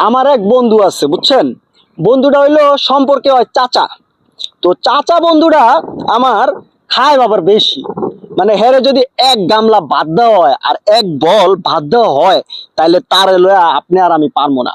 আমার এক বন্ধু আছে, বুঝছেন? বন্ধুটা হইল সম্পর্কে হয় চাচা। তো চাচা বন্ধুরা আমার খায় বাবার বেশি। মানে হেরে যদি এক গামলা বাদ দেওয়া হয় আর এক বল বাদ দেওয়া হয় তাহলে তার লয়া আপনি আর আমি পারব না।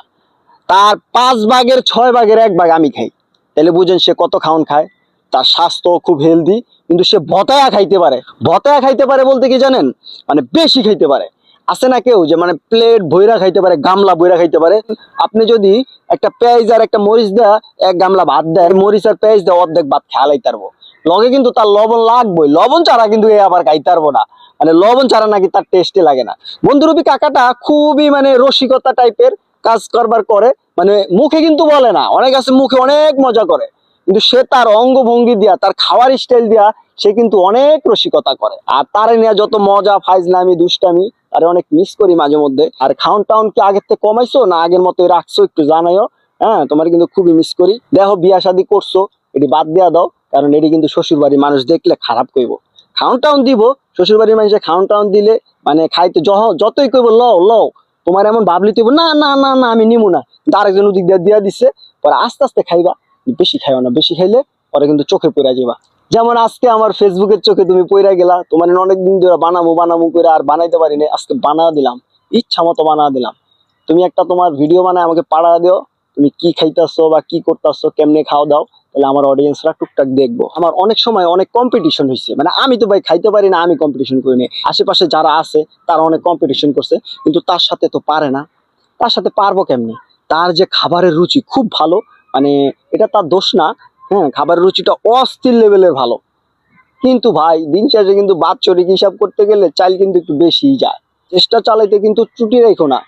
তার পাঁচ ভাগের ছয় ভাগের এক ভাগ আমি খাই। তাহলে বুঝেন সে কত খাওন খায়। তার স্বাস্থ্য খুব হেলদি কিন্তু সে ভতায়া খাইতে পারে। ভতায়া খাইতে পারে বলতে কি জানেন? মানে বেশি খাইতে পারে। আছে না কেউ যে মানে প্লেট বইরা খাইতে পারে, গামলা বইরা খাইতে পারে? আপনি যদি একটা পেঁয়াজ আর একটা মরিচ দেয়া, এক গামলা ভাত দেয়, মরিচ আর পেঁয়াজ দেওয়া অর্ধেক ভাত খেয়ালাই তারবো লগে কিন্তু তার লবণ লাগবেই। লবণ ছাড়া কিন্তু এ আবার খাইতে পারব না। মানে লবণ ছাড়া নাকি তার টেস্টে লাগে না। বন্ধুরূপী কাকাটা খুবই মানে রসিকতা টাইপের কাজ করবার করে। মানে মুখে কিন্তু বলে না। অনেক আছে মুখে অনেক মজা করে। কিন্তু সে তার অঙ্গভঙ্গি দিয়া, তার খাওয়ার স্টাইল দিয়া সে কিন্তু অনেক রসিকতা করে। আর তারে নিয়ে যত মজা, ফাইজলামি, দুষ্টামি তারে অনেক মিস করি মাঝে মধ্যে। আর খাউন টাউন কি আগের থেকে কমাইছো? না আগের মতোই রাখছো? একটু জানাইও। হ্যাঁ তোমার কিন্তু খুবই মিস করি। দেখো, বিয়া শাদি করছ, এটি বাদ দিয়া দাও, কারণ এটি কিন্তু শ্বশুর বাড়ির মানুষ দেখলে খারাপ কইব। খাউন টাউন দিব শ্বশুর বাড়ির মানুষে খাউন টাউন দিলে মানে খাইতে যহ- যতই কইব, লও লও। তোমার এমন ভাবলি তুই না না না না, আমি নিমু না। কিন্তু আরেকজন ওদিক দিয়ে দিয়া দিচ্ছে পরে আস্তে আস্তে খাইবা। বেশি খাইও না, বেশি খাইলে পরে কিন্তু চোখে পড়ে যাবা যেমন আজকে আমার ফেসবুকের চোখে তুমি পইরা গেলা, তোমার অনেকদিন ধরে বানাবো বানাবো করে আর বানাইতে পারি না আজকে বানা দিলাম, ইচ্ছা মতো বানা দিলাম। তুমি একটা তোমার ভিডিও বানায় আমাকে পাড়া দিও, তুমি কি খাইতেছো বা কি করতেছো, কেমনে খাওয়া দাও, তাহলে আমার অডিয়েন্সরা টুকটাক দেখব। আমার অনেক সময় অনেক কম্পিটিশন হয়েছে মানে আমি তো ভাই খাইতে পারি না, আমি কম্পিটিশন করি করিনি আশেপাশে যারা আছে, তারা অনেক কম্পিটিশন করছে, কিন্তু তার সাথে তো পারে না। তার সাথে পারব কেমনে? তার যে খাবারের রুচি খুব ভালো মানে এটা তার দোষ না হ্যাঁ খাবারের রুচিটা অস্থির লেভেলের ভালো। কিন্তু ভাই, দিন শেষে কিন্তু বাৎসরিক হিসাব করতে গেলে চাল কিন্তু একটু বেশি যায়। চেষ্টা চালাইতে কিন্তু ত্রুটি রেখো না।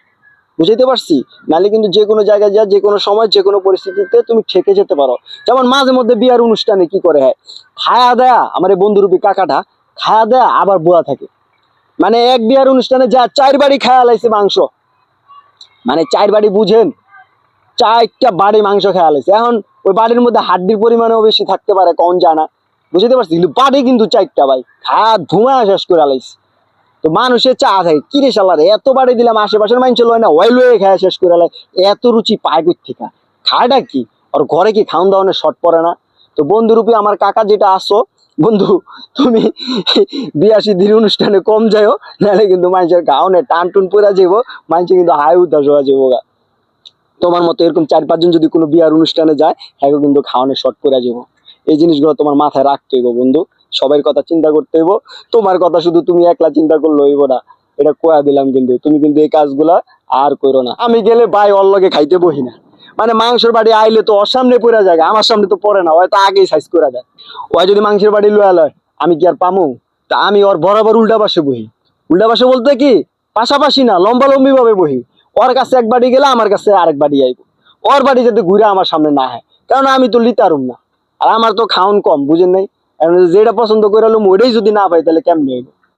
বুঝাইতে পারছি? নাহলে কিন্তু যে কোনো জায়গায় যা, যে কোনো সময়, যে কোনো পরিস্থিতিতে তুমি ঠেকে যেতে পারো। যেমন মাঝে মধ্যে বিয়ার অনুষ্ঠানে কি করে হয়? খায়া দেয়া, আমার এই বন্ধুরূপী কাকাটা খায়া দেয়া, আবার বোয়া থাকে। মানে এক বিয়ার অনুষ্ঠানে যা, চার বাড়ি খায়া লাইছে মাংস। মানে চার বাড়ি বুঝেন চারটা বাড়ি মাংস খেয়া লাইছে এখন ওই বাড়ির মধ্যে হাড্ডির পরিমাণেও বেশি থাকতে পারে, কম জানা। বুঝতে পারছি কিন্তু বাড়ি কিন্তু চারটা ভাই। খায়া ধুমা শেষ করে লাইছে তো মানুষের চা থাকে কি রে শালারে এত বাড়ি দিলাম, আশেপাশের মানুষ লয় না? ওয়াইল হয়ে খায় শেষ করে লাই এত রুচি পায় থেকে খায়টা কি? আর ঘরে কি খাওন দাওয়ানের শর্ট পড়ে না? তো বন্ধুরূপী আমার কাকা যেটা আসো, বন্ধু, তুমি বিয়াশি দিন অনুষ্ঠানে কম যাইও নাহলে কিন্তু মানুষের খাওয়ানে টান টুন পরে যাব মানুষের কিন্তু হাই উদাস হয়ে যাব গা। তোমার মতো এরকম চার পাঁচজন যদি কোনো বিয়ার অনুষ্ঠানে যায় হ্যাঁ কিন্তু খাওয়ানোর শর্ট পরে যাব এই জিনিসগুলো তোমার মাথায় রাখতে হইব বন্ধু। সবার কথা চিন্তা করতে হইব। তোমার কথা শুধু তুমি একলা চিন্তা করলে হইব না। এটা কোয়া দিলাম কিন্তু, তুমি কিন্তু এই কাজগুলা আর করো না। আমি গেলে ভাই ওর লগে খাইতে বহি না। মানে মাংসের বাড়ি আইলে তো ওর সামনে পড়ে যায়, আমার সামনে তো পড়ে না হয়তো আগেই সাইজ করে যায় ওই যদি মাংসের বাড়ি লয়া লয়, আমি কি আর পামু? তা আমি ওর বরাবর উল্টা পাশে বহি। উল্টা পাশে বলতে কি? পাশাপাশি না, লম্বা লম্বি ভাবে বহি। ওর কাছে এক বাড়ি গেলে আমার কাছে আরেক বাড়ি আইব। ওর বাড়ি যাতে ঘুরে আমার সামনে না হয়, কারণ আমি তো লিতারুম না। আর আমার তো খাওন কম, বুঝেন নাই? যেটা পছন্দ করে এলাম ওইটাই যদি না পাই তাহলে কেমনি হইব?